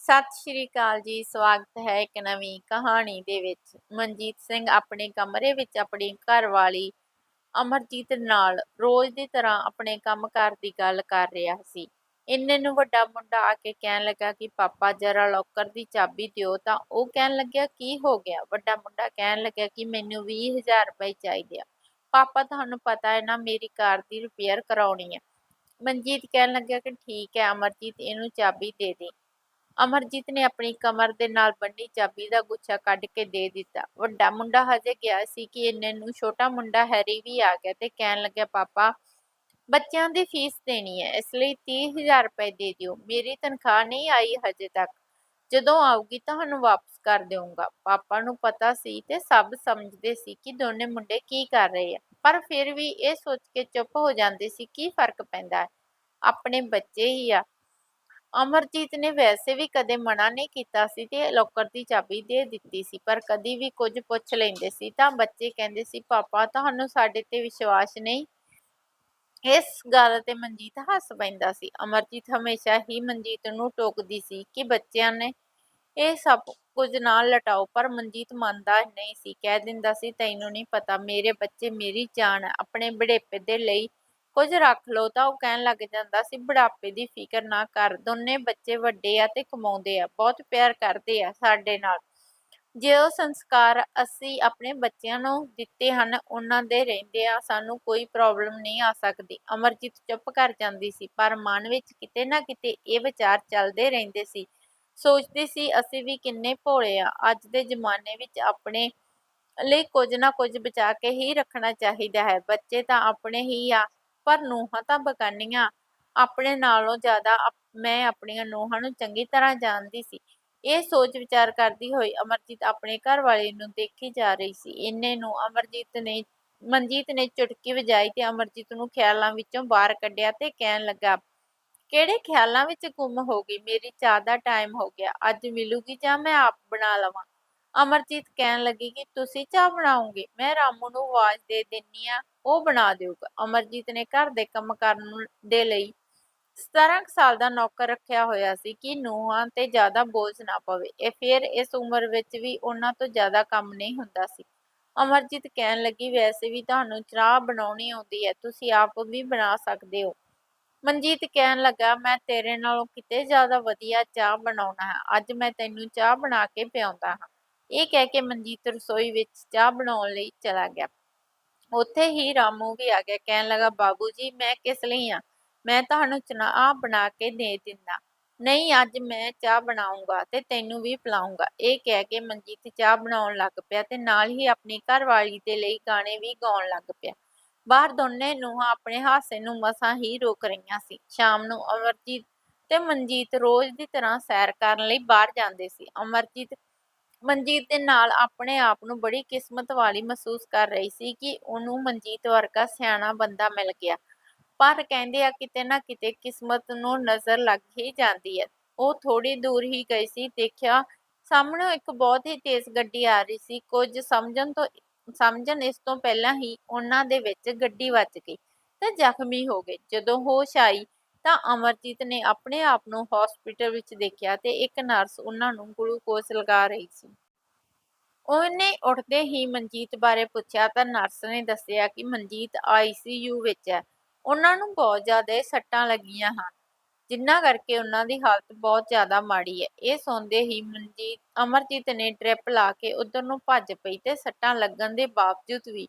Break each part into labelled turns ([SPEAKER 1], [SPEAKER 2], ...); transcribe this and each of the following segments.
[SPEAKER 1] ਸਤਿ ਸ਼੍ਰੀ ਅਕਾਲ ਜੀ, ਸਵਾਗਤ ਹੈ ਇੱਕ ਨਵੀਂ ਕਹਾਣੀ ਦੇ ਵਿੱਚ। ਮਨਜੀਤ ਸਿੰਘ ਆਪਣੇ ਕਮਰੇ ਵਿੱਚ ਆਪਣੀ ਘਰਵਾਲੀ ਅਮਰਜੀਤ ਨਾਲ ਰੋਜ਼ ਦੀ ਤਰ੍ਹਾਂ ਆਪਣੇ ਕੰਮਕਾਰ ਦੀ ਗੱਲ ਕਰ ਰਿਹਾ ਸੀ। ਇੰਨੇ ਨੂੰ ਵੱਡਾ ਮੁੰਡਾ ਆ ਕੇ ਕਹਿਣ ਲੱਗਾ ਕਿ ਪਾਪਾ ਜਰਾ ਲੋਕਰ ਦੀ ਚਾਬੀ ਦਿਓ ਤਾਂ ਉਹ ਕਹਿਣ ਲੱਗਿਆ, ਕੀ ਹੋ ਗਿਆ? ਵੱਡਾ ਮੁੰਡਾ ਕਹਿਣ ਲੱਗਿਆ ਕਿ ਮੈਨੂੰ 20000 ਰੁਪਏ ਚਾਹੀਦੇ ਆ। ਪਾਪਾ ਤੁਹਾਨੂੰ ਪਤਾ ਹੈ ਨਾ, ਮੇਰੀ ਕਾਰ ਦੀ ਰਿਪੇਅਰ ਕਰਾਉਣੀ ਹੈ। ਮਨਜੀਤ ਕਹਿਣ ਲੱਗਿਆ ਕਿ ਠੀਕ ਹੈ, ਅਮਰਜੀਤ, ਇਹਨੂੰ ਚਾਬੀ ਦੇ ਦੇ। ਅਮਰਜੀਤ ਨੇ ਆਪਣੀ ਕਮਰ ਦੇ ਨਾਲ ਬੰਨੀ ਚਾਬੀ ਦਾ ਗੁੱਛਾ ਕੱਢ ਕੇ ਦੇ ਦਿੱਤਾ। ਵੱਡਾ ਮੁੰਡਾ ਹਜੇ ਗਿਆ ਸੀ ਕਿ ਇੰਨੇ ਨੂੰ ਛੋਟਾ ਮੁੰਡਾ ਹੈਰੀ ਵੀ ਆ ਗਿਆ ਤੇ ਕਹਿਣ ਲੱਗਿਆ, ਪਾਪਾ, ਬੱਚਿਆਂ ਦੀ ਫੀਸ ਦੇਣੀ ਹੈ, ਇਸ ਲਈ 30000 ਰੁਪਏ ਦੇ ਦਿਓ। ਮੇਰੀ ਤਨਖਾਹ ਨਹੀਂ ਆਈ ਹਜੇ ਤੱਕ। ਜਦੋਂ ਆਊਗੀ ਤੁਹਾਨੂੰ ਵਾਪਸ ਕਰ ਦੇਵਾਂਗਾ ਪਾਪਾ ਨੂੰ ਪਤਾ ਸੀ ਤੇ ਸਭ ਸਮਝਦੇ ਸੀ ਕਿ ਦੋਨੇ ਮੁੰਡੇ ਕੀ ਕਰ ਰਹੇ ਆ। ਪਰ ਫਿਰ ਵੀ ਇਹ ਸੋਚ ਕੇ ਚੁੱਪ ਹੋ ਜਾਂਦੇ ਸੀ ਕੀ ਫ਼ਰਕ ਪੈਂਦਾ ਹੈ। ਆਪਣੇ ਬੱਚੇ ਹੀ ਆ। ਅਮਰਜੀਤ ਨੇ ਵੈਸੇ ਵੀ ਕਦੇ ਮਨਾ ਨਹੀਂ ਕੀਤਾ ਸੀ ਤੇ ਲੋਕਰ ਦੀ ਚਾਬੀ ਦੇ ਦਿੱਤੀ ਸੀ, ਪਰ ਕਦੀ ਵੀ ਕੁਝ ਪੁੱਛ ਲੈਂਦੇ ਸੀ ਤਾਂ ਬੱਚੇ ਕਹਿੰਦੇ ਸੀ, ਪਾਪਾ, ਤੁਹਾਨੂੰ ਸਾਡੇ ਤੇ ਵਿਸ਼ਵਾਸ ਨਹੀਂ? ਇਸ ਗੱਲ ਤੇ ਮਨਜੀਤ ਹੱਸ ਪੈਂਦਾ ਸੀ। ਅਮਰਜੀਤ ਹਮੇਸ਼ਾ ਹੀ ਮਨਜੀਤ ਨੂੰ ਟੋਕਦੀ ਸੀ ਕਿ ਬੱਚਿਆਂ ਨੇ ਇਹ ਸਭ ਕੁਝ ਨਾ ਲਟਾਓ, ਪਰ ਮਨਜੀਤ ਮੰਨਦਾ ਨਹੀਂ ਸੀ। ਕਹਿ ਦਿੰਦਾ ਸੀ, ਤੈਨੂੰ ਨਹੀਂ ਪਤਾ, ਮੇਰੇ ਬੱਚੇ ਮੇਰੀ ਜਾਨ ਆਪਣੇ ਬੜੇਪੇ ਦੇ ਲਈ ਕੁਝ ਰੱਖ ਲਓ ਤਾਂ ਉਹ ਕਹਿਣ ਲੱਗ ਜਾਂਦਾ ਸੀ, ਬੁਢਾਪੇ ਦੀ ਫਿਕਰ ਨਾ ਕਰ, ਦੋਨੇ ਬੱਚੇ ਵੱਡੇ ਆ ਤੇ ਕਮਾਉਂਦੇ ਆ, ਬਹੁਤ ਪਿਆਰ ਕਰਦੇ ਆ ਸਾਡੇ ਨਾਲ। ਜੇ ਉਹ ਸੰਸਕਾਰ ਅਸੀਂ ਆਪਣੇ ਬੱਚਿਆਂ ਨੂੰ ਦਿੱਤੇ ਹਨ, ਉਹਨਾਂ ਦੇ ਰਹਿੰਦੇ ਆ ਸਾਨੂੰ ਕੋਈ ਪ੍ਰੋਬਲਮ ਨਹੀਂ ਆ ਸਕਦੀ। ਅਮਰਜੀਤ ਚੁੱਪ ਕਰ ਜਾਂਦੀ ਸੀ, ਪਰ ਮਨ ਵਿੱਚ ਕਿਤੇ ਨਾ ਕਿਤੇ ਇਹ ਵਿਚਾਰ ਚੱਲਦੇ ਰਹਿੰਦੇ ਸੀ। ਸੋਚਦੀ ਸੀ, ਅਸੀਂ ਵੀ ਕਿੰਨੇ ਭੋਲੇ ਆ, ਅੱਜ ਦੇ ਜ਼ਮਾਨੇ ਵਿੱਚ ਆਪਣੇ ਲਈ ਕੁਝ ਨਾ ਕੁਝ ਬਚਾ ਕੇ ਹੀ ਰੱਖਣਾ ਚਾਹੀਦਾ ਹੈ। ਬੱਚੇ ਤਾਂ ਆਪਣੇ ਹੀ ਆ ਪਰ ਨੂੰਹਾਂ ਤਾਂ ਬਗਾਨੀਆਂ। ਆਪਣੇ ਨਾਲੋਂ ਜ਼ਿਆਦਾ ਮੈਂ ਆਪਣੀਆਂ ਨੂੰਹਾਂ ਨੂੰ ਚੰਗੀ ਤਰ੍ਹਾਂ ਜਾਣਦੀ ਸੀ। ਇਹ ਸੋਚ ਵਿਚਾਰ ਕਰਦੀ ਹੋਈ ਅਮਰਜੀਤ ਆਪਣੇ ਘਰ ਵਾਲੇ ਨੂੰ ਦੇਖੀ ਜਾ ਰਹੀ ਸੀ। ਇੰਨੇ ਨੂੰ ਅਮਰਜੀਤ ਨੇ, ਮਨਜੀਤ ਨੇ ਚੁਟਕੀ ਵਜਾਈ ਤੇ ਅਮਰਜੀਤ ਨੂੰ ਖਿਆਲਾਂ ਵਿੱਚੋਂ ਬਾਹਰ ਕੱਢਿਆ ਤੇ ਕਹਿਣ ਲੱਗਾ, ਕਿਹੜੇ ਖਿਆਲਾਂ ਵਿੱਚ ਗੁੰਮ ਹੋ ਗਈ? ਮੇਰੀ ਚਾਹ ਦਾ ਟਾਈਮ ਹੋ ਗਿਆ। ਅੱਜ ਮਿਲੂਗੀ ਜਾਂ ਮੈਂ ਆਪ ਬਣਾ ਲਵਾਂ? ਅਮਰਜੀਤ ਕਹਿਣ ਲੱਗੀ ਕਿ, ਤੁਸੀਂ ਚਾਹ ਬਣਾਓਗੇ? ਮੈਂ ਰਾਮੂ ਨੂੰ ਆਵਾਜ਼ ਦੇ ਦਿੰਨੀ ਆ ਉਹ ਬਣਾ ਦਿਓਗਾ ਅਮਰਜੀਤ ਨੇ ਘਰ ਦੇ ਕੰਮ ਕਰਨ ਦੇ ਲਈ 17 ਸਾਲ ਦਾ ਨੌਕਰ ਰੱਖਿਆ ਹੋਇਆ ਸੀ ਕਿ ਨੂੰਹਾਂ ਤੇ ਜ਼ਿਆਦਾ ਬੋਝ ਨਾ ਪਵੇ। ਇਹ ਫਿਰ ਇਸ ਉਮਰ ਵਿੱਚ ਵੀ ਉਹਨਾਂ ਤੋਂ ਜ਼ਿਆਦਾ ਕੰਮ ਨਹੀਂ ਹੁੰਦਾ ਸੀ। ਅਮਰਜੀਤ ਕਹਿਣ ਲੱਗੀ, ਵੈਸੇ ਵੀ ਤੁਹਾਨੂੰ ਚਾਹ ਬਣਾਉਣੀ ਆਉਂਦੀ ਹੈ, ਤੁਸੀਂ ਆਪ ਵੀ ਬਣਾ ਸਕਦੇ ਹੋ। ਮਨਜੀਤ ਕਹਿਣ ਲੱਗਾ, ਮੈਂ ਤੇਰੇ ਨਾਲੋਂ ਕਿਤੇ ਜ਼ਿਆਦਾ ਵਧੀਆ ਚਾਹ ਬਣਾਉਣਾ ਹੈ। ਅੱਜ ਮੈਂ ਤੈਨੂੰ ਚਾਹ ਬਣਾ ਕੇ ਪਿਆਉਂਦਾ ਹਾਂ। ਇਹ ਕਹਿ ਕੇ ਮਨਜੀਤ ਰਸੋਈ ਵਿੱਚ ਚਾਹ ਬਣਾਉਣ ਲਈ ਚਲਾ ਗਿਆ। ਉੱਥੇ ਹੀ ਰਾਮੂ ਵੀ ਆ ਗਿਆ, ਕਹਿਣ ਲੱਗਾ, ਬਾਬੂ ਜੀ, ਮੈਂ ਕਿਸ ਲਈ ਆ? ਮੈਂ ਤੁਹਾਨੂੰ ਚਾਹ ਬਣਾ ਕੇ ਦੇ ਦਿੰਦਾ। ਨਹੀਂ, ਅੱਜ ਮੈਂ ਚਾਹ ਬਣਾਉਂਗਾ ਤੇ ਤੈਨੂੰ ਵੀ ਪਿਲਾਉਂਗਾ। ਇਹ ਕਹਿ ਕੇ ਮਨਜੀਤ ਚਾਹ ਬਣਾਉਣ ਲੱਗ ਪਿਆ ਤੇ ਨਾਲ ਹੀ ਆਪਣੀ ਘਰਵਾਲੀ ਦੇ ਲਈ ਗਾਣੇ ਵੀ ਗਾਉਣ ਲੱਗ ਪਿਆ। ਬਾਹਰ ਦੋਨੇ ਨੂੰਹਾਂ ਆਪਣੇ ਹਾਸੇ ਨੂੰ ਮਸਾਂ ਹੀ ਰੋਕ ਰਹੀਆਂ ਸੀ। ਸ਼ਾਮ ਨੂੰ ਅਮਰਜੀਤ ਤੇ ਮਨਜੀਤ ਰੋਜ਼ ਦੀ ਤਰ੍ਹਾਂ ਸੈਰ ਕਰਨ ਲਈ ਬਾਹਰ ਜਾਂਦੇ ਸੀ। ਅਮਰਜੀਤ ਮਨਜੀਤ ਦੇ ਨਾਲ ਆਪਣੇ ਆਪ ਨੂੰ ਬੜੀ ਕਿਸਮਤ ਵਾਲੀ ਮਹਿਸੂਸ ਕਰ ਰਹੀ ਸੀ ਕਿ ਉਹਨੂੰ ਮਨਜੀਤ ਵਰਗਾ ਸਿਆਣਾ ਬੰਦਾ ਮਿਲ ਗਿਆ। ਪਰ ਕਹਿੰਦੇ ਆ ਕਿਤੇ ਨਾ ਕਿਤੇ ਕਿਸਮਤ ਨੂੰ ਨਜ਼ਰ ਲੱਗ ਹੀ ਜਾਂਦੀ ਹੈ। ਉਹ ਥੋੜੀ ਦੂਰ ਹੀ ਗਈ ਸੀ, ਦੇਖਿਆ ਸਾਹਮਣੇ ਇੱਕ ਬਹੁਤ ਹੀ ਤੇਜ਼ ਗੱਡੀ ਆ ਰਹੀ ਸੀ। ਕੁਝ ਸਮਝਣ ਤੋਂ, ਸਮਝਣ ਇਸ ਤੋਂ ਪਹਿਲਾਂ ਹੀ ਉਹਨਾਂ ਦੇ ਵਿੱਚ ਗੱਡੀ ਵੱਜ ਗਈ ਤੇ ਜ਼ਖਮੀ ਹੋ ਗਏ। ਜਦੋਂ ਹੋਸ਼ ਆਈ ਤਾਂ ਅਮਰਜੀਤ ਨੇ ਆਪਣੇ ਆਪ ਨੂੰ ਹਸਪੀਟਲ ਵਿੱਚ ਦੇਖਿਆ ਤੇ ਇੱਕ ਨਰਸ ਉਹਨਾਂ ਨੂੰ ਗਲੂਕੋਜ਼ ਲਗਾ ਰਹੀ ਸੀ। ਉਹਨੇ ਉੱਠਦੇ ਹੀ ਮਨਜੀਤ ਬਾਰੇ ਪੁੱਛਿਆ ਤਾਂ ਨਰਸ ਨੇ ਦੱਸਿਆ ਕਿ ਮਨਜੀਤ ਆਈਸੀਯੂ ਵਿੱਚ ਹੈ। ਉਹਨਾਂ ਨੂੰ ਬਹੁਤ ਜ਼ਿਆਦਾ ਸੱਟਾਂ ਲੱਗੀਆਂ ਹਨ, ਜਿੰਨਾ ਕਰਕੇ ਉਹਨਾਂ ਦੀ ਹਾਲਤ ਬਹੁਤ ਜ਼ਿਆਦਾ ਮਾੜੀ ਹੈ। ਇਹ ਸੁਣਦੇ ਹੀ ਮਨਜੀਤ, ਅਮਰਜੀਤ ਨੇ ਟ੍ਰਿਪ ਲਾ ਕੇ ਉਧਰ ਨੂੰ ਭੱਜ ਪਈ ਤੇ ਸੱਟਾਂ ਲੱਗਣ ਦੇ ਬਾਵਜੂਦ ਵੀ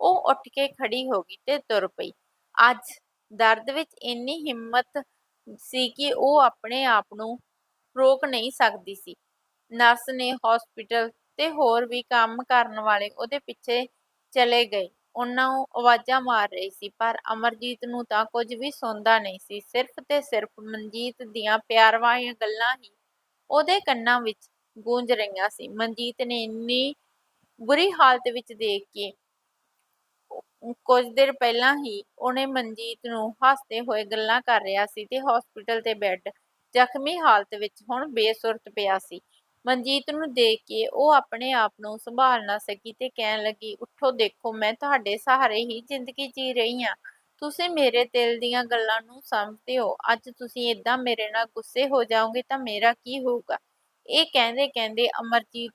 [SPEAKER 1] ਉਹ ਉੱਠ ਕੇ ਖੜੀ ਹੋ ਗਈ ਤੇ ਤੁਰ ਪਈ। ਅੱਜ ਦਰਦ ਵਿੱਚ ਇੰਨੀ ਹਿੰਮਤ ਸੀ ਕਿ ਉਹ ਆਪਣੇ ਆਪ ਨੂੰ ਰੋਕ ਨਹੀਂ ਸਕਦੀ ਸੀ। ਨਰਸ ਨੇ ਹਸਪੀਟਲ ਤੇ ਹੋਰ ਵੀ ਕੰਮ ਕਰਨ ਵਾਲੇ ਉਹਦੇ ਪਿੱਛੇ ਚਲੇ ਗਏ। ਉਹਨਾਂ ਨੂੰ ਆਵਾਜ਼ਾਂ ਮਾਰ ਰਹੀ ਸੀ, ਪਰ ਅਮਰਜੀਤ ਨੂੰ ਤਾਂ ਕੁਝ ਵੀ ਸੁਣਦਾ ਨਹੀਂ ਸੀ। ਸਿਰਫ ਤੇ ਸਿਰਫ ਮਨਜੀਤ ਦੀਆਂ ਪਿਆਰ ਵਾਲੀਆਂ ਗੱਲਾਂ ਹੀ ਉਹਦੇ ਕੰਨਾਂ ਵਿੱਚ ਗੂੰਜ ਰਹੀਆਂ ਸੀ। ਮਨਜੀਤ ਨੇ ਇੰਨੀ ਬੁਰੀ ਹਾਲਤ ਵਿੱਚ ਦੇਖ ਕੇ ਕੁਝ ਦਿਨ ਪਹਿਲਾਂ ਹੀ ਉਹਨੇ ਮਨਜੀਤ ਨੂੰ ਹੱਸਦੇ ਹੋਏ ਗੱਲਾਂ ਕਰ ਰਿਹਾ ਸੀ ਤੇ ਹਸਪੀਟਲ ਤੇ ਬੈੱਡ ਜ਼ਖਮੀ ਹਾਲਤ ਵਿੱਚ ਹੁਣ ਬੇਸੁਰਤ ਪਿਆ ਸੀ। ਮਨਜੀਤ ਨੂੰ ਦੇਖ ਕੇ ਉਹ ਆਪਣੇ ਆਪ ਨੂੰ ਸੰਭਾਲ ਨਾ ਸਕੀ ਤੇ ਕਹਿਣ ਲੱਗੀ, ਉੱਠੋ, ਦੇਖੋ, ਮੈਂ ਤੁਹਾਡੇ ਸਹਾਰੇ ਹੀ ਜ਼ਿੰਦਗੀ ਜੀ ਰਹੀ ਹਾਂ। ਤੁਸੀਂ ਮੇਰੇ ਦਿਲ ਦੀਆਂ ਗੱਲਾਂ ਨੂੰ ਸਮਝਦੇ ਹੋ। ਅੱਜ ਤੁਸੀਂ ਏਦਾਂ ਮੇਰੇ ਨਾਲ ਗੁੱਸੇ ਹੋ ਜਾਓਗੇ ਤਾਂ ਮੇਰਾ ਕੀ ਹੋਊਗਾ? ਇਹ ਕਹਿੰਦੇ ਕਹਿੰਦੇ ਅਮਰਜੀਤ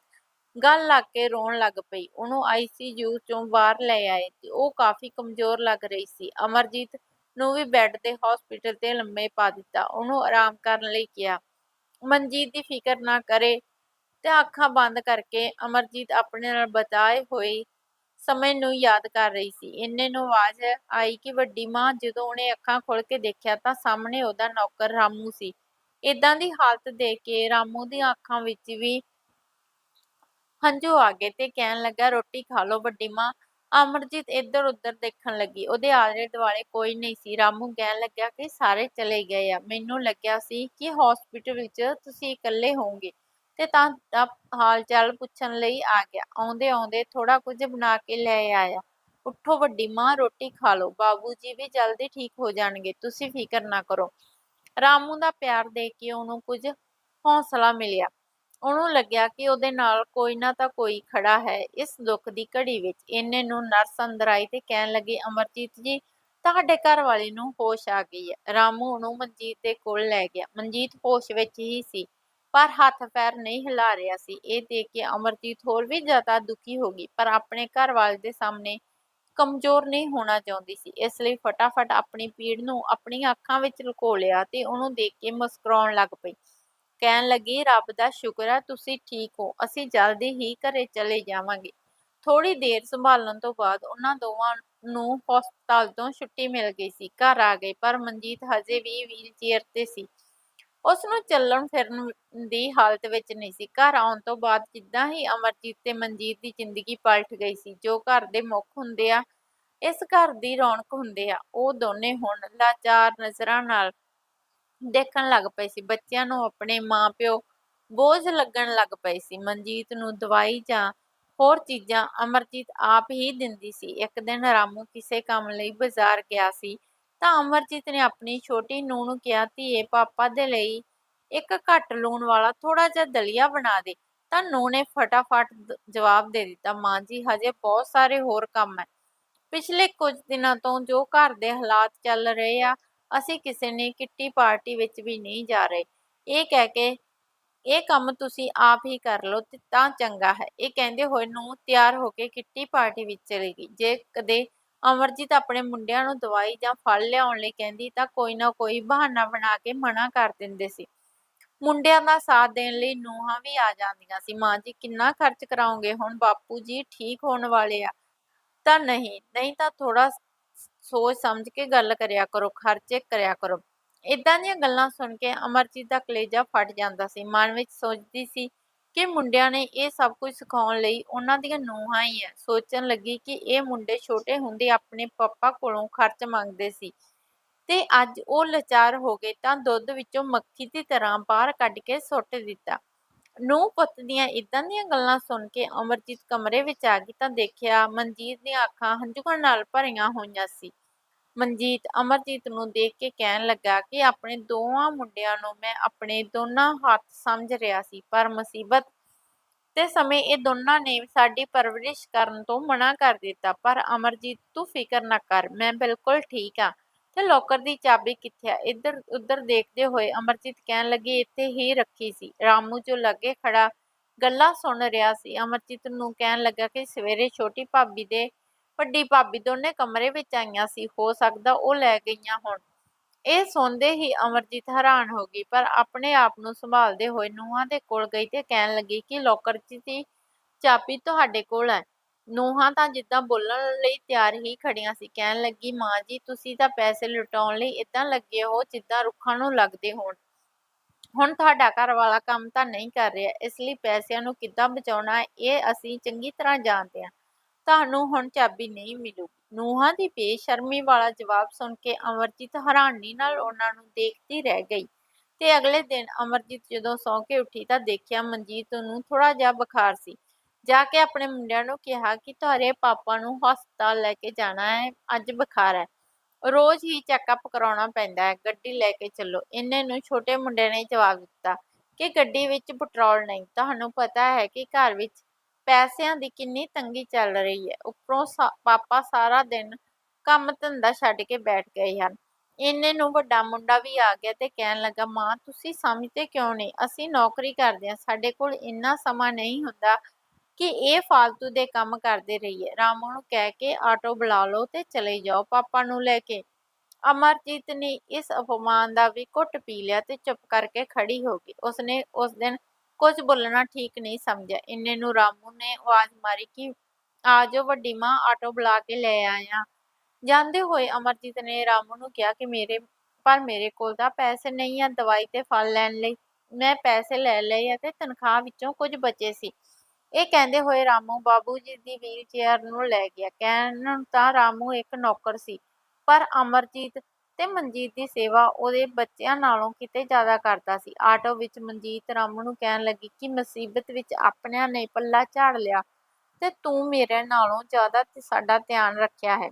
[SPEAKER 1] ਗੱਲ ਲੱਗ ਕੇ ਰੋਣ ਲੱਗ ਪਈ। ਉਹਨੂੰ ਆਈਸੀਯੂ ਚੋਂ ਬਾਹਰ ਲੈ ਆਏ ਤੇ ਉਹ ਕਾਫੀ ਕਮਜ਼ੋਰ ਲੱਗ ਰਹੀ ਸੀ। ਅਮਰਜੀਤ ਨੂੰ ਵੀ ਬੈੱਡ ਤੇ ਹਸਪੀਟਲ ਤੇ ਲੰਮੇ ਪਾ ਦਿੱਤਾ। ਉਹਨੂੰ ਆਰਾਮ ਕਰਨ ਲਈ ਕਿਹਾ, ਮਨਜੀਤ ਦੀ ਫਿਕਰ ਨਾ ਕਰੇ ਤੇ ਅੱਖਾਂ ਬੰਦ ਕਰਕੇ ਅਮਰਜੀਤ ਆਪਣੇ ਨਾਲ ਬਤਾਏ ਹੋਏ ਸਮੇਂ ਨੂੰ ਯਾਦ ਕਰ ਰਹੀ ਸੀ। ਇੰਨੇ ਨੂੰ ਆਵਾਜ਼ ਆਈ ਕਿ ਵੱਡੀ ਮਾਂ, ਜਦੋਂ ਉਹਨੇ ਅੱਖਾਂ ਖੋਲ ਕੇ ਦੇਖਿਆ ਤਾਂ ਸਾਹਮਣੇ ਉਹਦਾ ਨੌਕਰ ਰਾਮੂ ਸੀ। ਇਦਾਂ ਦੀ ਹਾਲਤ ਦੇਖ ਕੇ ਰਾਮੂ ਦੀਆਂ ਅੱਖਾਂ ਵਿੱਚ ਵੀ ਹੰਝੂ ਆ ਗਏ ਤੇ ਕਹਿਣ ਲੱਗਾ, ਰੋਟੀ ਖਾ ਲਓ ਵੱਡੀ ਮਾਂ। ਅਮਰਜੀਤ ਇੱਧਰ ਉੱਧਰ ਦੇਖਣ ਲੱਗੀ। ਉਹਦੇ ਆਲੇ ਦੁਆਲੇ ਕੋਈ ਨਹੀਂ ਸੀ। ਰਾਮੂ ਕਹਿਣ ਲੱਗਿਆ ਕਿ ਸਾਰੇ ਚਲੇ ਗਏ ਆ। ਮੈਨੂੰ ਲੱਗਿਆ ਸੀ ਕਿ ਹਸਪੀਟਲ ਵਿੱਚ ਤੁਸੀਂ ਇਕੱਲੇ ਹੋਵੋਗੇ। ਤੇ ਤਾਂ ਹਾਲ ਚਾਲ ਪੁੱਛਣ ਲਈ ਆ ਗਿਆ। ਆਉਂਦੇ ਆਉਂਦੇ ਥੋੜਾ ਕੁਝ ਬਣਾ ਕੇ ਲੈ ਆਇਆ। ਉੱਠੋ ਵੱਡੀ ਮਾਂ, ਰੋਟੀ ਖਾ ਲਓ। ਬਾਬੂ ਜੀ ਵੀ ਜਲਦੀ ਠੀਕ ਹੋ ਜਾਣਗੇ। ਤੁਸੀਂ ਫਿਕਰ ਨਾ ਕਰੋ। ਰਾਮੂ ਦਾ ਪਿਆਰ ਦੇ ਕੇ ਉਹਨੂੰ ਕੁਝ ਹੌਸਲਾ ਮਿਲਿਆ। ਉਹਨੂੰ ਲੱਗਿਆ ਕਿ ਉਹਦੇ ਨਾਲ ਕੋਈ ਨਾ ਤਾਂ ਕੋਈ ਖੜਾ ਹੈ ਇਸ ਦੁੱਖ ਦੀ ਘੜੀ ਵਿੱਚ। ਇੰਨੇ ਨੂੰ ਨਰਸ ਅੰਦਰ ਆਈ ਤੇ ਕਹਿਣ ਲੱਗੀ, ਅਮਰਜੀਤ ਜੀ, ਤੁਹਾਡੇ ਘਰ ਵਾਲੇ ਨੂੰ ਹੋਸ਼ ਆ ਗਈ ਹੈ। ਰਾਮੂ ਉਹਨੂੰ ਮਨਜੀਤ ਦੇ ਕੋਲ ਲੈ ਗਿਆ। ਮਨਜੀਤ ਹੋਸ਼ ਵਿੱਚ ਹੀ ਸੀ, ਪਰ ਹੱਥ ਪੈਰ ਨਹੀਂ ਹਿਲਾ ਰਿਹਾ ਸੀ। ਇਹ ਦੇਖ ਕੇ ਅਮਰਜੀਤ ਹੋਰ ਵੀ ਜ਼ਿਆਦਾ ਦੁਖੀ ਹੋ ਗਈ, ਪਰ ਆਪਣੇ ਘਰ ਵਾਲੇ ਦੇ ਸਾਹਮਣੇ ਕਮਜ਼ੋਰ ਨਹੀਂ ਹੋਣਾ ਚਾਹੁੰਦੀ ਸੀ। ਇਸ ਲਈ ਫਟਾਫਟ ਆਪਣੀ ਪੀੜ ਨੂੰ ਆਪਣੀ ਅੱਖਾਂ ਵਿੱਚ ਲੁਕੋ ਲਿਆ ਤੇ ਉਹਨੂੰ ਦੇਖ ਕੇ ਮੁਸਕਰਾਉਣ ਲੱਗ ਪਈ। ਕਹਿਣ ਲੱਗੀ, ਰੱਬ ਦਾ ਸ਼ੁਕਰ ਹੈ ਤੁਸੀਂ ਠੀਕ ਹੋ, ਅਸੀਂ ਜਲਦੀ ਹੀ ਘਰੇ ਚਲੇ ਜਾਵਾਂਗੇ। ਥੋੜੀ ਦੇਰ ਸੰਭਾਲਣ ਤੋਂ ਬਾਅਦ ਉਹਨਾਂ ਦੋਵਾਂ ਨੂੰ ਹਸਪਤਾਲ ਤੋਂ ਛੁੱਟੀ ਮਿਲ ਗਈ ਸੀ, ਘਰ ਆ ਗਏ, ਪਰ ਮਨਜੀਤ ਹਜੇ ਵੀ ਵੀਲ ਤੇ ਸੀ। ਉਸ ਨੂੰ ਚੱਲਣ ਫਿਰਨ ਦੀ ਹਾਲਤ ਵਿੱਚ ਨਹੀਂ ਸੀ। ਘਰ ਆਉਣ ਤੋਂ ਬਾਅਦ ਜਿੱਦਾਂ ਹੀ ਅਮਰਜੀਤ ਤੇ ਮਨਜੀਤ ਦੀ ਜ਼ਿੰਦਗੀ ਪਲਟ ਗਈ ਸੀ, ਜੋ ਘਰ ਦੇ ਮੁੱਖ ਹੁੰਦੇ ਆ, ਇਸ ਘਰ ਦੀ ਰੌਣਕ ਹੁੰਦੇ ਆ, ਉਹ ਦੋਨੇ ਹੁਣ ਲਾਚਾਰ ਨਜ਼ਰਾਂ ਨਾਲ ਦੇਖਣ ਲੱਗ ਪਏ ਸੀ, ਬੱਚਿਆਂ ਨੂੰ ਆਪਣੇ ਮਾਪਿਓ ਬੋਝ ਲੱਗਣ ਲੱਗ ਪਏ ਸੀ, ਮਨਜੀਤ ਨੂੰ ਦਵਾਈ ਜਾਂ ਹੋਰ ਚੀਜ਼ਾਂ ਅਮਰਜੀਤ ਆਪ ਹੀ ਦਿੰਦੀ ਸੀ। ਇੱਕ ਦਿਨ ਰਾਮੂ ਕਿਸੇ ਕੰਮ ਲਈ ਬਾਜ਼ਾਰ ਗਿਆ ਸੀ, ਤਾਂ ਅਮਰਜੀਤ ਨੇ ਆਪਣੀ ਛੋਟੀ ਨੂੰਹ ਨੂੰ ਕਿਹਾ, ਧੀਏ, ਪਾਪਾ ਦੇ ਲਈ ਇੱਕ ਘੱਟ ਲੂਣ ਵਾਲਾ ਥੋੜਾ ਜਿਹਾ ਦਲੀਆ ਬਣਾ ਦੇ। ਤਾਂ ਨੂੰਹ ਨੇ ਫਟਾਫਟ ਜਵਾਬ ਦੇ ਦਿੱਤਾ, ਮਾਂ ਜੀ, ਹਜੇ ਬਹੁਤ ਸਾਰੇ ਹੋਰ ਕੰਮ ਹੈ। ਪਿਛਲੇ ਕੁਝ ਦਿਨਾਂ ਤੋਂ ਜੋ ਘਰ ਦੇ ਹਾਲਾਤ ਚੱਲ ਰਹੇ ਆ ਅਸੀਂ ਕਿਸੇ ਨੇ ਕਿੱਟੀ ਪਾਰਟੀ ਵਿੱਚ ਵੀ ਨਹੀਂ ਜਾ ਰਹੇ। ਇਹ ਕਹਿ ਕੇ, ਇਹ ਕੰਮ ਤੁਸੀਂ ਆਪ ਹੀ ਕਰ ਲਓ, ਤਾਂ ਚੰਗਾ ਹੈ। ਇਹ ਕਹਿੰਦੇ ਹੋਏ ਨੂੰ ਤਿਆਰ ਹੋ ਕੇ ਕਿੱਟੀ ਪਾਰਟੀ ਵਿੱਚ ਚਲੀ ਗਈ। ਜੇ ਕਦੇ ਅਮਰਜੀਤ ਆਪਣੇ ਮੁੰਡਿਆਂ ਨੂੰ ਦਵਾਈ ਜਾਂ ਫਲ ਲਿਆਉਣ ਲਈ ਕਹਿੰਦੀ, ਤਾਂ ਕੋਈ ਨਾ ਕੋਈ ਬਹਾਨਾ ਬਣਾ ਕੇ ਮਨਾ ਕਰ ਦਿੰਦੇ ਸੀ। ਮੁੰਡਿਆਂ ਦਾ ਸਾਥ ਦੇਣ ਲਈ ਨੂੰਹਾਂ ਵੀ ਆ ਜਾਂਦੀਆਂ ਸੀ। ਮਾਂ ਜੀ, ਕਿੰਨਾ ਖਰਚ ਕਰਾਉਂਗੇ? ਹੁਣ ਬਾਪੂ ਜੀ ਠੀਕ ਹੋਣ ਵਾਲੇ ਆ। ਤਾਂ ਨਹੀਂ ਨਹੀਂ ਤਾਂ ਥੋੜਾ ਸੋਚ ਸਮਝ ਕੇ ਗੱਲ ਕਰਿਆ ਕਰੋ, ਖਰਚੇ ਕਰਿਆ ਕਰੋ। ਇਦਾਂ ਦੀਆਂ ਗੱਲਾਂ ਸੁਣ ਕੇ ਅਮਰਜੀਤ ਦਾ ਕਲੇਜਾ ਫਟ ਜਾਂਦਾ ਸੀ। ਮਨ ਵਿੱਚ ਸੋਚਦੀ ਸੀ ਕਿ ਮੁੰਡਿਆਂ ਨੇ ਇਹ ਸਭ ਕੁਝ ਸਿਖਾਉਣ ਲਈ ਉਹਨਾਂ ਦੀਆਂ ਨੂੰਹਾਂ ਹੀ ਹੈ ਸੋਚਣ ਲੱਗੀ ਕਿ ਇਹ ਮੁੰਡੇ ਛੋਟੇ ਹੁੰਦੇ ਆਪਣੇ ਪਾਪਾ ਕੋਲੋਂ ਖਰਚ ਮੰਗਦੇ ਸੀ। ਤੇ ਅੱਜ ਉਹ ਲਾਚਾਰ ਹੋ ਗਏ ਤਾਂ ਦੁੱਧ ਵਿੱਚੋਂ ਮੱਖੀ ਦੀ ਤਰ੍ਹਾਂ ਬਾਹਰ ਕੱਢ ਕੇ ਸੁੱਟ ਦਿੱਤਾ। ਨੂੰ ਪੁੱਤ ਦੀਆਂ ਇਦਾਂ ਦੀਆਂ ਗੱਲਾਂ ਸੁਣ ਕੇ ਅਮਰਜੀਤ ਕਮਰੇ ਵਿੱਚ ਆ ਗਈ ਤਾਂ ਦੇਖਿਆ ਮਨਜੀਤ ਦੀਆਂ ਅੱਖਾਂ ਹੰਝੂਆਂ ਨਾਲ ਭਰੀਆਂ ਹੋਈਆਂ ਸੀ। ਮਨਜੀਤ, ਅਮਰਜੀਤ ਨੂੰ ਦੇਖ ਕੇ ਕਹਿਣ ਲੱਗਾ ਕਿ ਆਪਣੇ ਦੋਵਾਂ ਮੁੰਡਿਆਂ ਨੂੰ ਮੈਂ ਆਪਣੇ ਦੋਨਾਂ ਹੱਥ ਸਮਝ ਰਿਹਾ ਸੀ, ਪਰ ਮੁਸੀਬਤ ਤੇ ਸਮੇਂ ਇਹ ਦੋਨਾਂ ਨੇ ਸਾਡੀ ਪਰਵਰਿਸ਼ ਕਰਨ ਤੋਂ ਮਨਾ ਕਰ ਦਿੱਤਾ। ਪਰ ਅਮਰਜੀਤ, ਤੂੰ ਫਿਕਰ ਨਾ ਕਰ, ਮੈਂ ਬਿਲਕੁਲ ਠੀਕ ਆ ਤੇ ਲੋਕਰ ਦੀ ਚਾਬੀ ਕਿੱਥੇ ਆ? ਇੱਧਰ, ਉੱਧਰ ਦੇਖਦੇ ਹੋਏ ਅਮਰਜੀਤ ਕਹਿਣ ਲੱਗੀ, ਇੱਥੇ ਹੀ ਰੱਖੀ ਸੀ। ਰਾਮੂ ਜੋ ਲੱਗੇ ਖੜਾ ਗੱਲਾਂ ਸੁਣ ਰਿਹਾ ਸੀ, ਅਮਰਜੀਤ ਨੂੰ ਕਹਿਣ ਲੱਗਾ ਕਿ ਸਵੇਰੇ ਛੋਟੀ ਭਾਬੀ ਦੇ ਵੱਡੀ ਭਾਬੀ ਦੋਨੇ ਕਮਰੇ ਵਿੱਚ ਆਈਆਂ ਸੀ, ਹੋ ਸਕਦਾ ਉਹ ਲੈ ਗਈਆਂ ਹੋਣ। ਇਹ ਸੁਣਦੇ ਹੀ ਅਮਰਜੀਤ ਹੈਰਾਨ ਹੋ ਗਈ, ਪਰ ਆਪਣੇ ਆਪ ਨੂੰ ਸੰਭਾਲਦੇ ਹੋਏ ਨੂਹਾਂ ਦੇ ਕੋਲ ਗਈ ਤੇ ਕਹਿਣ ਲੱਗੀ ਕਿ ਲੋਕਰ ਦੀ ਚਾਬੀ ਤੁਹਾਡੇ ਕੋਲ ਹੈ। ਨੂਹਾਂ ਤਾਂ ਜਿੱਦਾਂ ਬੋਲਣ ਲਈ ਤਿਆਰ ਹੀ ਖੜੀਆਂ ਸੀ, ਕਹਿਣ ਲੱਗੀ, ਮਾਂ ਜੀ, ਤੁਸੀਂ ਤਾਂ ਪੈਸੇ ਲੁਟਾਉਣ ਲਈ ਇਦਾਂ ਲੱਗੇ ਹੋ ਜਿੱਦਾਂ ਰੁੱਖਾਂ ਨੂੰ ਲੱਗਦੇ ਹੋਣ। ਹੁਣ ਤੁਹਾਡਾ ਘਰ ਵਾਲਾ ਕੰਮ ਤਾਂ ਨਹੀਂ ਕਰ ਰਿਹਾ, ਇਸ ਲਈ ਪੈਸਿਆਂ ਨੂੰ ਕਿੱਦਾਂ ਬਚਾਉਣਾ ਇਹ ਅਸੀਂ ਚੰਗੀ ਤਰ੍ਹਾਂ ਜਾਣਦੇ ਹਾਂ। ਤੁਹਾਨੂੰ ਹੁਣ ਚਾਬੀ ਨਹੀਂ ਮਿਲੂਗੀ। ਨੂੰਹਾਂ ਦੀ ਬੇਸ਼ਰਮੀ ਵਾਲਾ ਜਵਾਬ ਸੁਣ ਕੇ ਅਮਰਜੀਤ ਹੈਰਾਨੀ ਨਾਲ ਉਹਨਾਂ ਨੂੰ ਦੇਖਦੀ ਰਹਿ ਗਈ ਤੇ ਅਗਲੇ ਦਿਨ ਅਮਰਜੀਤ ਜਦੋਂ ਸੌਂ ਕੇ ਉੱਠੀ ਤਾਂ ਦੇਖਿਆ ਮਨਜੀਤ ਨੂੰ ਥੋੜਾ ਜਿਹਾ ਬੁਖਾਰ ਸੀ। ਜਾ ਕੇ ਆਪਣੇ ਮੁੰਡਿਆਂ ਨੂੰ ਕਿਹਾ ਕਿ ਤੁਹਾਡੇ ਪਾਪਾ ਨੂੰ ਹਸਪਤਾਲ ਲੈ ਕੇ ਜਾਣਾ ਹੈ, ਅੱਜ ਬੁਖਾਰ ਹੈ। ਰੋਜ਼ ਹੀ ਚੈੱਕਅਪ ਕਰਾਉਣਾ ਪੈਂਦਾ ਹੈ, ਗੱਡੀ ਲੈ ਕੇ ਚੱਲੋ। ਇੰਨੇ ਨੂੰ ਛੋਟੇ ਮੁੰਡੇ ਨੇ ਜਵਾਬ ਦਿੱਤਾ ਕਿ ਗੱਡੀ ਵਿੱਚ ਪੈਟਰੋਲ ਨਹੀਂ। ਤੁਹਾਨੂੰ ਪਤਾ ਹੈ ਕਿ ਘਰ ਵਿੱਚ ਪੈਸਿਆਂ ਦੀ ਕਿੰਨੀ ਤੰਗੀ ਚੱਲ ਰਹੀ ਹੈ। ਉੱਪਰੋਂ ਪਾਪਾ ਸਾਰਾ ਦਿਨ ਕੰਮ ਧੰਦਾ ਛੱਡ ਕੇ ਬੈਠ ਗਏ ਹਨ। ਇੰਨੇ ਨੂੰ ਵੱਡਾ ਮੁੰਡਾ ਵੀ ਆ ਗਿਆ ਤੇ ਕਹਿਣ ਲੱਗਾ, ਮਾਂ, ਤੁਸੀਂ ਸਮਝਦੇ ਕਿਉਂ ਨਹੀਂ? ਅਸੀਂ ਨੌਕਰੀ ਕਰਦੇ ਹਾਂ। ਸਾਡੇ ਕੋਲ ਇੰਨਾ ਸਮਾਂ ਨਹੀਂ ਹੁੰਦਾ ਕਿ ਇਹ ਫਾਲਤੂ ਦੇ ਕੰਮ ਕਰਦੇ ਰਹੀਏ। ਰਾਮੂ ਨੂੰ ਕਹਿ ਕੇ ਆਟੋ ਬੁਲਾ ਲਓ ਤੇ ਚਲੇ ਜਾਓ ਪਾਪਾ ਨੂੰ ਲੈ ਕੇ। ਅਮਰਜੀਤ ਨੇ ਇਸ ਅਪਮਾਨ ਦਾ ਵੀ ਘੁੱਟ ਪੀ ਲਿਆ ਤੇ ਚੁੱਪ ਕਰਕੇ ਖੜੀ ਹੋ ਗਈ। ਉਸਨੇ ਉਸ ਦਿਨ ਕੁਝ ਬੋਲਣਾ ਠੀਕ ਨਹੀਂ ਸਮਝਿਆ। ਇੰਨੇ ਨੂੰ ਰਾਮੂ ਨੇ ਆਵਾਜ਼ ਮਾਰੀ ਕਿ ਆ ਵੱਡੀ ਮਾਂ, ਆਟੋ ਬੁਲਾ ਕੇ ਲੈ ਆਇਆ। ਜਾਂਦੇ ਹੋਏ ਅਮਰਜੀਤ ਨੇ ਰਾਮੂ ਨੂੰ ਕਿਹਾ ਕਿ ਮੇਰੇ, ਪਰ ਮੇਰੇ ਕੋਲ ਤਾਂ ਪੈਸੇ ਨਹੀਂ ਆ ਦਵਾਈ ਤੇ ਫਲ ਲੈਣ ਲਈ। ਮੈਂ ਪੈਸੇ ਲੈ ਲਏ ਅਤੇ ਤਨਖਾਹ ਵਿੱਚੋਂ ਕੁਝ ਬਚੇ ਸੀ। ਇਹ ਕਹਿੰਦੇ ਹੋਏ ਰਾਮੂ ਬਾਬੂ ਜੀ ਦੀ ਵੀਲ ਚੇਅਰ ਨੂੰ ਲੈ ਗਿਆ। ਕਹਿਣ ਤਾਂ ਰਾਮੂ ਇੱਕ ਨੌਕਰ ਸੀ, ਪਰ ਅਮਰਜੀਤ ਤੇ ਮਨਜੀਤ ਦੀ ਸੇਵਾ ਉਹਦੇ ਬੱਚਿਆਂ ਨਾਲੋਂ ਕਿਤੇ ਜ਼ਿਆਦਾ ਕਰਦਾ ਸੀ। ਆਟੋ ਵਿੱਚ ਮਨਜੀਤ ਰਾਮੂ ਨੂੰ ਕਹਿਣ ਲੱਗੀ ਕਿ ਮੁਸੀਬਤ ਵਿੱਚ ਆਪਣਿਆਂ ਨੇ ਪੱਲਾ ਝਾੜ ਲਿਆ ਤੇ ਤੂੰ ਮੇਰੇ ਨਾਲੋਂ ਜ਼ਿਆਦਾ ਤੇ ਸਾਡਾ ਧਿਆਨ ਰੱਖਿਆ ਹੈ।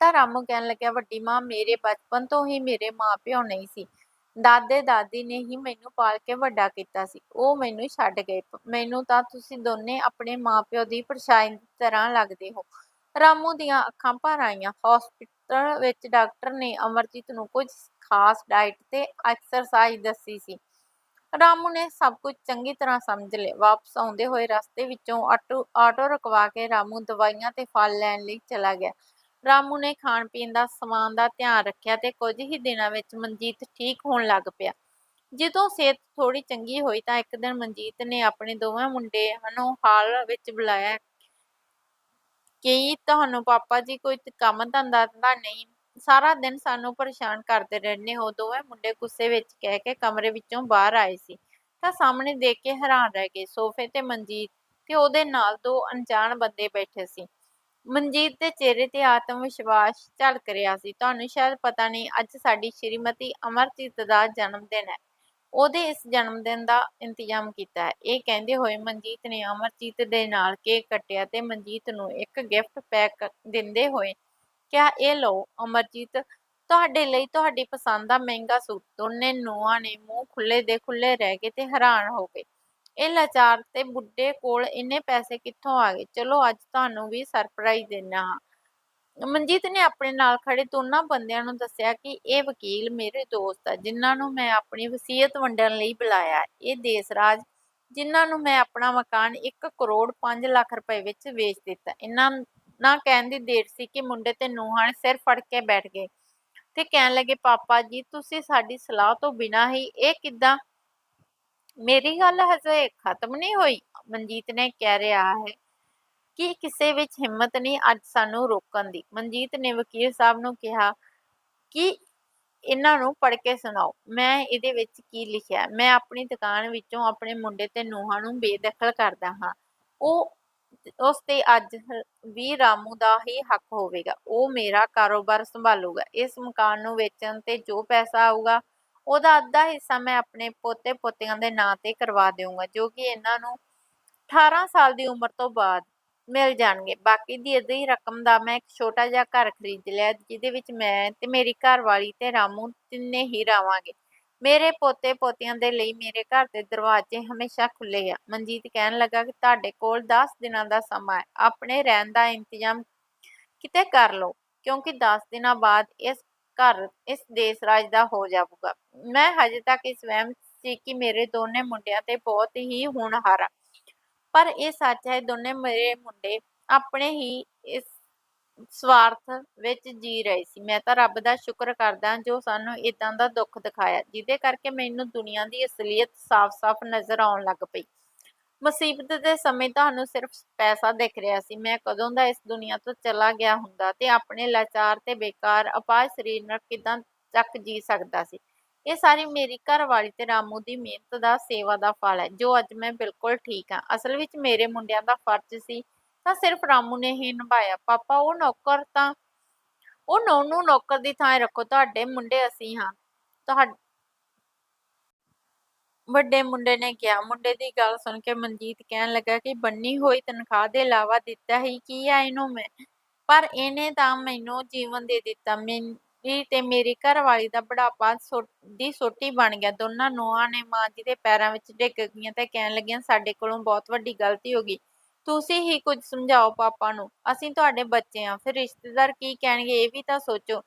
[SPEAKER 1] ਤਾਂ ਰਾਮੂ ਕਹਿਣ ਲੱਗਿਆ, ਵੱਡੀ ਮਾਂ, ਮੇਰੇ ਬਚਪਨ ਤੋਂ ਹੀ ਮੇਰੇ ਮਾਪਿਓ ਨਹੀਂ ਸੀ। ਦਾਦੇ, ਦਾਦੀ ਨੇ ਹੀ ਮੈਨੂੰ ਪਾਲ ਕੇ ਵੱਡਾ ਕੀਤਾ ਸੀ। ਉਹ ਮੈਨੂੰ ਛੱਡ ਗਏ। ਮੈਨੂੰ ਤਾਂ ਤੁਸੀਂ ਦੋਨੇ ਆਪਣੇ ਮਾਪਿਓ ਦੀ ਪਰਛਾਈ ਦੀ ਤਰ੍ਹਾਂ ਲੱਗਦੇ ਹੋ ਰਾਮੂ ਦੀਆਂ ਅੱਖਾਂ ਭਰ ਆਈਆਂ। ਹਸਪੀਟਲ ਵਿੱਚ ਡਾਕਟਰ ਨੇ ਅਮਰਜੀਤ ਨੂੰ ਕੁਝ ਖਾਸ ਡਾਈਟ ਤੇ ਐਕਸਰਸਾਈਜ਼ ਦੱਸੀ ਸੀ। ਰਾਮੂ ਨੇ ਸਭ ਕੁਝ ਚੰਗੀ ਤਰ੍ਹਾਂ ਸਮਝ ਲਿਆ। ਵਾਪਸ ਆਉਂਦੇ ਹੋਏ ਰਸਤੇ ਵਿੱਚੋਂ ਆਟੋ ਆਟੋ ਰੁਕਵਾ ਕੇ ਰਾਮੂ ਦਵਾਈਆਂ ਤੇ ਫਲ ਲੈਣ ਲਈ ਚਲਾ ਗਿਆ। ਰਾਮੂ ਨੇ ਖਾਣ ਪੀਣ ਦਾ ਸਮਾਨ ਦਾ ਧਿਆਨ ਰੱਖਿਆ ਤੇ ਕੁਝ ਹੀ ਦਿਨਾਂ ਵਿੱਚ ਮਨਜੀਤ ਠੀਕ ਹੋਣ ਲੱਗ ਪਿਆ। ਜਦੋਂ ਸਿਹਤ ਥੋੜੀ ਚੰਗੀ ਹੋਈ ਤਾਂ ਇੱਕ ਦਿਨ ਮਨਜੀਤ ਨੇ ਆਪਣੇ ਦੋਵੇਂ ਮੁੰਡੇ ਨੂੰ ਹਾਲ ਵਿੱਚ ਬੁਲਾਇਆ। ਕਿ ਤੁਹਾਨੂੰ ਪਾਪਾ ਜੀ ਕੋਈ ਕੰਮ ਧੰਦਾ ਤਾਂ ਨਹੀਂ, ਸਾਰਾ ਦਿਨ ਸਾਨੂੰ ਪਰੇਸ਼ਾਨ ਕਰਦੇ ਰਹਿੰਦੇ ਹੋ, ਦੋਵੇਂ ਮੁੰਡੇ ਗੁੱਸੇ ਵਿੱਚ ਕਹਿ ਕੇ ਕਮਰੇ ਵਿੱਚੋਂ ਬਾਹਰ ਆਏ ਸੀ। ਤਾਂ ਸਾਹਮਣੇ ਦੇਖ ਕੇ ਹੈਰਾਨ ਰਹਿ ਗਏ, ਸੋਫੇ ਤੇ ਮਨਜੀਤ ਤੇ ਉਹਦੇ ਨਾਲ ਦੋ ਅਣਜਾਣ ਬੰਦੇ ਬੈਠੇ ਸੀ। ਮਨਜੀਤ ਦੇ ਚਿਹਰੇ ਤੇ ਆਤਮ ਵਿਸ਼ਵਾਸ ਝਲਕ ਰਿਹਾ ਸੀ। ਤੁਹਾਨੂੰ ਸ਼ਾਇਦ ਪਤਾ ਨਹੀਂ, ਅੱਜ ਸਾਡੀ ਸ਼੍ਰੀਮਤੀ ਅਮਰਜੀਤ ਦਾ ਜਨਮ ਦਿਨ ਹੈ। ਉਹਦੇ ਇਸ ਜਨਮ ਦਿਨ ਦਾ ਇੰਤਜ਼ਾਮ ਕੀਤਾ ਇਹ ਕਹਿੰਦੇ ਹੋਏ ਮਨਜੀਤ ਨੇ ਅਮਰਜੀਤ ਦੇ ਨਾਲ ਕੇਕ ਕੱਟਿਆ ਤੇ ਮਨਜੀਤ ਨੂੰ ਇੱਕ ਗਿਫਟ ਪੈਕ ਦਿੰਦੇ ਹੋਏ ਕਿਹਾ, ਇਹ ਲਓ ਅਮਰਜੀਤ, ਤੁਹਾਡੇ ਲਈ ਤੁਹਾਡੀ ਪਸੰਦ ਦਾ ਮਹਿੰਗਾ ਸੂਟ। ਦੋਨੇ ਨੂੰਹਾਂ ਨੇ ਮੂੰਹ ਖੁੱਲੇ ਦੇ ਖੁੱਲੇ ਰਹਿ ਗਏ ਤੇ ਹੈਰਾਨ ਹੋ ਗਏ। ਇਹ ਲਾਚਾਰ ਤੇ ਬੁੱਢੇ ਕੋਲ ਇੰਨੇ ਪੈਸੇ ਕਿੱਥੋਂ ਆ ਗਏ? ਚਲੋ ਅੱਜ ਤੁਹਾਨੂੰ ਵੀ ਸਰਪ੍ਰਾਈਜ਼ ਦੇਣਾ ਹਾਂ। ਮਨਜੀਤ ਨੇ ਆਪਣੇ ਨਾਲ ਖੜੇ ਦੋਨਾਂ ਬੰਦਿਆਂ ਨੂੰ ਦੱਸਿਆ ਕਿ ਇਹ ਵਕੀਲ ਮੇਰੇ ਦੋਸਤ ਆ, ਜਿਨ੍ਹਾਂ ਨੂੰ ਮੈਂ ਆਪਣੀ ਵਸੀਅਤ ਵੰਡਣ ਲਈ ਬੁਲਾਇਆ। ਇਹ ਦੇਸਰਾਜ ਜਿਨ੍ਹਾਂ ਨੂੰ ਮੈਂ ਆਪਣਾ ਮਕਾਨ 1 ਕਰੋੜ 5 ਲੱਖ ਰੁਪਏ ਵਿੱਚ ਵੇਚ ਦਿੱਤਾ। ਇਹਨਾਂ ਨਾ ਕਹਿਣ ਦੀ ਦੇਰ ਸੀ ਕਿ ਮੁੰਡੇ ਤੇ ਨੂਹਾਂ ਨੇ ਸਿਰ ਫੜ ਕੇ ਬੈਠ ਗਏ ਤੇ ਕਹਿਣ ਲੱਗੇ, ਪਾਪਾ ਜੀ, ਤੁਸੀਂ ਸਾਡੀ ਸਲਾਹ ਤੋਂ ਬਿਨਾਂ ਹੀ ਇਹ ਕਿੱਦਾਂ? ਮੇਰੀ ਗੱਲ ਹਜੇ ਖਤਮ ਨਹੀਂ ਹੋਈ। ਮਨਜੀਤ ਨੇ ਕਹਿ ਰਿਹਾ ਹੈ ਕਿ ਕਿਸੇ ਵਿੱਚ ਹਿੰਮਤ ਨਹੀਂ ਅੱਜ ਸਾਨੂੰ ਰੋਕਣ ਦੀ। ਮਨਜੀਤ ਨੇ ਵਕੀਲ ਸਾਹਿਬ ਨੂੰ ਕਿਹਾ ਕਿ ਇਹਨਾਂ ਨੂੰ ਪੜ੍ਹ ਕੇ ਸੁਣਾਓ। ਮੈਂ ਇਹਦੇ ਵਿੱਚ ਕੀ ਲਿਖਿਆ ਮੈਂ ਆਪਣੀ ਦੁਕਾਨ ਵਿੱਚੋਂ ਆਪਣੇ ਮੁੰਡੇ ਤੇ ਨੂੰਹਾਂ ਨੂੰ ਬੇਦਖਲ ਕਰਦਾ ਹਾਂ। ਉਹ, ਉਸ ਤੇ ਅੱਜ ਵੀ ਰਾਮੂ ਦਾ ਹੀ ਹੱਕ ਹੋਵੇਗਾ। ਉਹ ਮੇਰਾ ਕਾਰੋਬਾਰ ਸੰਭਾਲੂਗਾ। ਇਸ ਮਕਾਨ ਨੂੰ ਵੇਚਣ ਤੇ ਜੋ ਪੈਸਾ ਆਊਗਾ, ਉਹਦਾ ਅੱਧਾ ਹਿੱਸਾ ਮੈਂ ਆਪਣੇ ਪੋਤੇ ਪੋਤਿਆਂ ਦੇ ਨਾਂ ਤੇ ਕਰਵਾ ਦੇਵਾਂਗਾ ਜੋ ਕਿ ਇਹਨਾਂ ਨੂੰ 18 ਸਾਲ ਦੀ ਉਮਰ ਤੋਂ ਬਾਅਦ ਮਿਲ ਜਾਣਗੇ। ਬਾਕੀ ਦੀ ਅੱਧੀ ਰਕਮ ਦਾ ਮੈਂ ਇੱਕ ਛੋਟਾ ਜਿਹਾ ਘਰ ਖਰੀਦ ਲਿਆ, ਜਿਹਦੇ ਵਿੱਚ ਮੈਂ ਤੇ ਮੇਰੀ ਘਰਵਾਲੀ ਤੇ ਰਾਮੂ ਤਿੰਨੇ ਹੀ ਰਹਾਂਗੇ ਮੇਰੇ ਪੋਤੇ ਪੋਤੀਆਂ ਦੇ ਲਈ ਮੇਰੇ ਘਰ ਦੇ ਦਰਵਾਜ਼ੇ ਹਮੇਸ਼ਾ ਖੁੱਲੇ ਆ। ਮਨਜੀਤ ਕਹਿਣ ਲੱਗਾ ਕਿ ਤੁਹਾਡੇ ਕੋਲ 10 ਦਿਨਾਂ ਦਾ ਸਮਾਂ ਹੈ। ਆਪਣੇ ਰਹਿਣ ਦਾ ਇੰਤਜ਼ਾਮ ਕਿਤੇ ਕਰ ਲਓ, ਕਿਉਂਕਿ 10 ਦਿਨਾਂ ਬਾਅਦ ਇਸ ਘਰ, ਇਸ ਦੇਸ ਰਾਜ ਦਾ ਹੋ ਜਾਊਗਾ। ਮੈਂ ਹਜੇ ਤੱਕ ਇਸ ਵਹਿਮ ਸੀ ਕਿ ਮੇਰੇ ਦੋਨੇ ਮੁੰਡਿਆਂ ਤੇ ਬਹੁਤ ਹੀ ਹੋਣਹਾਰ ਆ। ਪਰ ਇਹ ਸੱਚ ਹੈ, ਦੋਨੇ ਮੇਰੇ ਮੁੰਡੇ ਆਪਣੇ ਹੀ ਇਸ ਸਵਾਰਥ ਵਿੱਚ ਜੀ ਰਹੇ ਸੀ। ਮੈਂ ਤਾਂ ਰੱਬ ਦਾ ਸ਼ੁਕਰ ਕਰਦਾ ਜੋ ਸਾਨੂੰ ਇਦਾਂ ਦਾ ਦੁੱਖ ਦਿਖਾਇਆ, ਜਿਹਦੇ ਕਰਕੇ ਮੈਨੂੰ ਦੁਨੀਆ ਦੀ ਅਸਲੀਅਤ ਸਾਫ਼-ਸਾਫ਼ ਨਜ਼ਰ ਆਉਣ ਲੱਗ ਪਈ। ਮੁਸੀਬਤ ਦੇ ਸਮੇਂ ਤੁਹਾਨੂੰ ਸਿਰਫ ਪੈਸਾ ਦਿਖ ਰਿਹਾ ਸੀ। ਮੈਂ ਕਦੋਂ ਦਾ ਇਸ ਦੁਨੀਆ ਤੋਂ ਚਲਾ ਗਿਆ ਹੁੰਦਾ ਤੇ ਆਪਣੇ ਲਾਚਾਰ ਤੇ ਬੇਕਾਰ ਅਪਾਹਜ ਸਰੀਰ ਨਾਲ ਕਿਦਾਂ ਤੱਕ ਜੀ ਸਕਦਾ ਸੀ? ਇਹ ਸਾਰੀ ਮੇਰੀ ਘਰਵਾਲੀ ਤੇ ਰਾਮੂ ਦੀ ਮਿਹਨਤ ਦਾ, ਸੇਵਾ ਦਾ ਫਲ ਹੈ, ਜੋ ਅੱਜ ਮੈਂ ਬਿਲਕੁਲ ਠੀਕ ਹਾਂ। ਅਸਲ ਵਿੱਚ ਮੇਰੇ ਮੁੰਡਿਆਂ ਦਾ ਫਰਜ਼ ਸੀ, ਤਾਂ ਸਿਰਫ ਰਾਮੂ ਨੇ ਹੀ ਨਿਭਾਇਆ। ਪਾਪਾ, ਉਹ ਨੌਕਰ ਤਾਂ, ਉਹ ਨੌਨੂੰ ਨੌਕਰ ਦੀ ਥਾਂ ਰੱਖੋ, ਤੁਹਾਡੇ ਮੁੰਡੇ ਅਸੀਂ ਹਾਂ। ਤੁਹਾਡੇ, ਵੱਡੇ ਮੁੰਡੇ ਨੇ ਕਿਹਾ। ਮੁੰਡੇ ਦੀ ਗੱਲ ਸੁਣ ਕੇ ਮਨਜੀਤ ਕਹਿਣ ਲੱਗਾ ਕਿ ਬੰਨੀ ਹੋਈ ਤਨਖਾਹ ਦੇ ਇਲਾਵਾ ਦਿੱਤਾ ਹੀ ਕੀ ਆ ਇਹਨੂੰ ਮੈਂ? ਪਰ ਇਹਨੇ ਤਾਂ ਮੈਨੂੰ ਜੀਵਨ ਦੇ ਦਿੱਤਾ। ਮੇਰੀ ਤੇ ਮੇਰੀ ਘਰਵਾਲੀ ਦਾ ਬੁਢਾਪਾ ਦੀ ਸੋਟੀ ਬਣ ਗਿਆ। ਦੋਨਾਂ ਨੂੰਹਾਂ ਨੇ ਮਾਂ ਜੀ ਦੇ ਪੈਰਾਂ ਵਿੱਚ ਡਿੱਗ ਗਈਆਂ ਤੇ ਕਹਿਣ ਲੱਗੀਆਂ, ਸਾਡੇ ਕੋਲੋਂ ਬਹੁਤ ਵੱਡੀ ਗਲਤੀ ਹੋ ਗਈ। ਤੁਸੀਂ ਹੀ ਕੁਝ ਸਮਝਾਓ ਪਾਪਾ ਨੂੰ। ਅਸੀਂ ਤੁਹਾਡੇ ਬੱਚੇ ਹਾਂ ਫਿਰ ਰਿਸ਼ਤੇਦਾਰ ਕੀ ਕਹਿਣਗੇ, ਇਹ ਵੀ ਤਾਂ ਸੋਚੋ।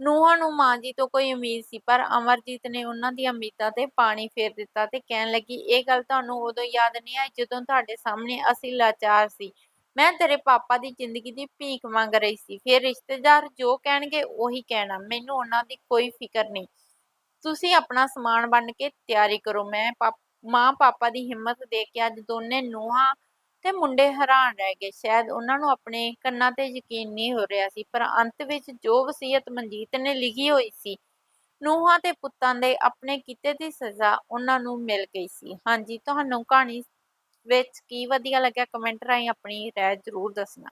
[SPEAKER 1] ਨੂੰਹਾਂ ਨੂੰ ਮਾਂ ਜੀ ਤੋਂ ਕੋਈ ਉਮੀਦ ਸੀ, ਪਰ ਅਮਰਜੀਤ ਨੇ ਉਹਨਾਂ ਦੀਆਂ ਉਮੀਦਾਂ ਤੇ ਪਾਣੀ ਫੇਰ ਦਿੱਤਾ ਤੇ ਕਹਿਣ ਲੱਗੀ, ਇਹ ਗੱਲ ਤੁਹਾਨੂੰ ਉਦੋਂ ਯਾਦ ਨਹੀਂ ਆਈ ਜਦੋਂ ਤੁਹਾਡੇ ਸਾਹਮਣੇ ਅਸੀਂ ਲਾਚਾਰ ਸੀ। ਮੈਂ ਤੇਰੇ ਪਾਪਾ ਦੀ ਜ਼ਿੰਦਗੀ ਦੀ ਭੀਖ ਮੰਗ ਰਹੀ ਸੀ। ਫਿਰ ਰਿਸ਼ਤੇਦਾਰ ਜੋ ਕਹਿਣਗੇ ਉਹੀ ਕਹਿਣਾ। ਮੈਨੂੰ ਉਹਨਾਂ ਦੀ ਕੋਈ ਫਿਕਰ ਨਹੀਂ। ਤੁਸੀਂ ਆਪਣਾ ਸਮਾਨ ਬਣ ਕੇ ਤਿਆਰੀ ਕਰੋ। ਮੈਂ ਮਾਂ ਪਾਪਾ ਦੀ ਹਿੰਮਤ ਦੇਖ ਕੇ ਅੱਜ ਦੋਨੇ ਨੂੰਹਾਂ ਤੇ ਮੁੰਡੇ ਹੈਰਾਨ ਰਹਿ ਗਏ। ਸ਼ਾਇਦ ਉਹਨਾਂ ਨੂੰ ਆਪਣੇ ਕੰਨਾਂ ਤੇ ਯਕੀਨ ਨਹੀਂ ਹੋ ਰਿਹਾ ਸੀ, ਪਰ ਅੰਤ ਵਿੱਚ ਜੋ ਵਸੀਅਤ ਮਨਜੀਤ ਨੇ ਲਿਖੀ ਹੋਈ ਸੀ, ਨੂਹਾਂ ਤੇ ਪੁੱਤਾਂ ਦੇ ਆਪਣੇ ਕੀਤੇ ਦੀ ਸਜ਼ਾ ਉਹਨਾਂ ਨੂੰ ਮਿਲ ਗਈ ਸੀ। ਹਾਂਜੀ, ਤੁਹਾਨੂੰ ਕਹਾਣੀ ਵਿੱਚ ਕੀ ਵਧੀਆ ਲੱਗਿਆ ਕਮੈਂਟ ਰਾਹੀਂ ਆਪਣੀ ਰਾਏ ਜ਼ਰੂਰ ਦੱਸਣਾ।